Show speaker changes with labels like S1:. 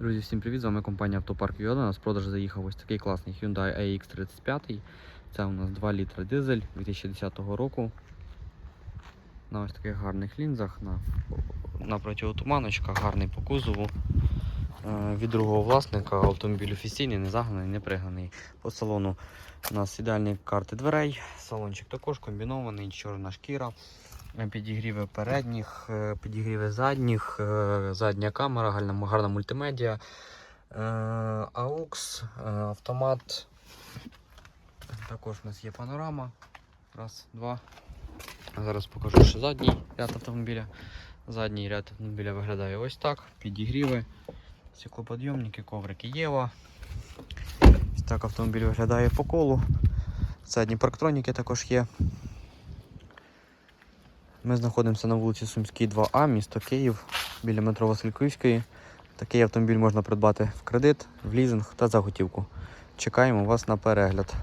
S1: Друзі, всім привіт! З вами компанія Автопарк Йода. У нас продаж заїхав ось такий класний Hyundai AX35. Це у нас 2 літра дизель 2010 року. На ось таких гарних лінзах, на, на противотуманочках, гарний по кузову. Е, Від другого власника автомобіль офіційний, не загнаний, не пригнаний. По салону у нас ідеальні карти дверей, салончик також комбінований, чорна шкіра. Е, Підігріви передніх, е, підігріви задніх, задня камера, гарна, гарна мультимедіа, AUX, автомат. Також у нас є панорама. Раз, два. Зараз покажу ще задній ряд автомобіля. Задній ряд автомобіля виглядає ось так. Підігріви, стеклоподйомники, коврики Єва. Ось так автомобіль виглядає по колу. Задні парктроніки також є. Ми знаходимося на вулиці Сумській, 2А, місто Київ, біля метро Васильківської. Такий автомобіль можна придбати в кредит, в лізинг та за готівку. Чекаємо вас на перегляд.